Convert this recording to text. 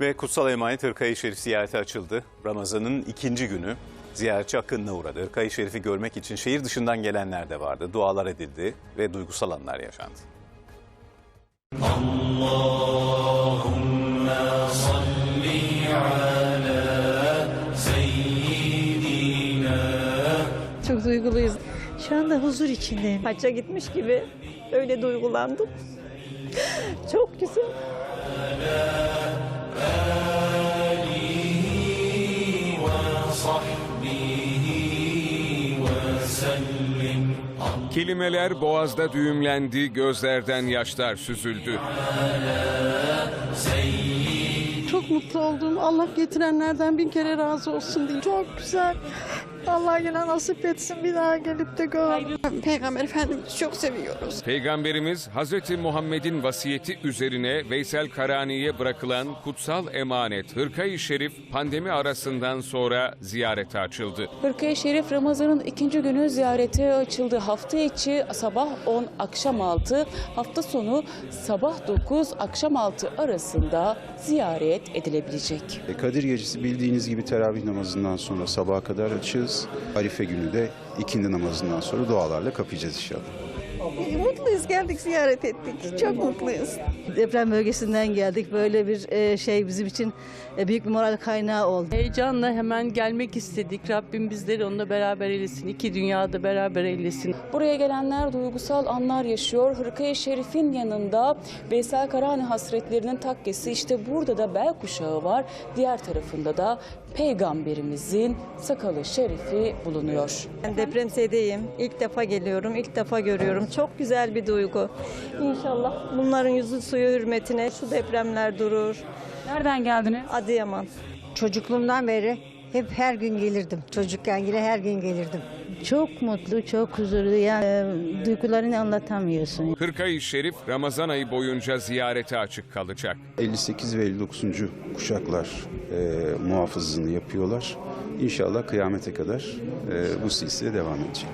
Ve Kutsal Emanet Hırkayı Şerif ziyareti açıldı. Ramazan'ın ikinci günü ziyaretçi akınına uğradı. Hırkayı Şerif'i görmek için şehir dışından gelenler de vardı. Dualar edildi ve duygusal anlar yaşandı. Çok duyguluyuz. Şu anda huzur içindeyim. Hacca gitmiş gibi öyle duygulandım. Çok güzel. Kelimeler boğazda düğümlendi, gözlerden yaşlar süzüldü. Çok mutlu oldum. Allah getirenlerden bin kere razı olsun diye. Çok güzel. Allah yine nasip etsin bir daha gelip de görelim. Peygamber Efendimiz'i çok seviyoruz. Peygamberimiz Hazreti Muhammed'in vasiyeti üzerine Veysel Karani'ye bırakılan kutsal emanet Hırkayı Şerif pandemi arasından sonra ziyarete açıldı. Hırkaya Şerif Ramazan'ın ikinci günü ziyarete açıldı. Hafta içi sabah 10 akşam 6, hafta sonu sabah 9 akşam 6 arasında ziyaret edilebilecek. E, Kadir Gecesi bildiğiniz gibi teravih namazından sonra sabaha kadar açığız. Arife günü de ikindi namazından sonra dualarla kapayacağız inşallah. Mutluyuz geldik ziyaret ettik. Çok mutluyuz. Deprem bölgesinden geldik. Böyle bir e, şey bizim için e, büyük bir moral kaynağı oldu. Heyecanla hemen gelmek istedik. Rabbim bizleri onunla beraber eylesin. İki dünyada beraber eylesin. Buraya gelenler duygusal anlar yaşıyor. Hırkaya Şerif'in yanında Veysel Karani hasretlerinin takkesi işte burada da bel kuşağı var. Diğer tarafında da Peygamberimizin sakalı şerifi bulunuyor. Ben depremzedeyim. İlk defa geliyorum. ilk defa görüyorum. Çok güzel bir duygu. İnşallah bunların yüzü suyu hürmetine şu depremler durur. Nereden geldiniz? Adıyaman. Çocukluğumdan beri hep her gün gelirdim. Çocukken yine her gün gelirdim. Çok mutlu, çok huzurlu. Yani e, duygularını anlatamıyorsun. Hırkayı Şerif Ramazan ayı boyunca ziyarete açık kalacak. 58 ve 59. kuşaklar e, muhafızlığını yapıyorlar. İnşallah kıyamete kadar e, bu silsile devam edecek.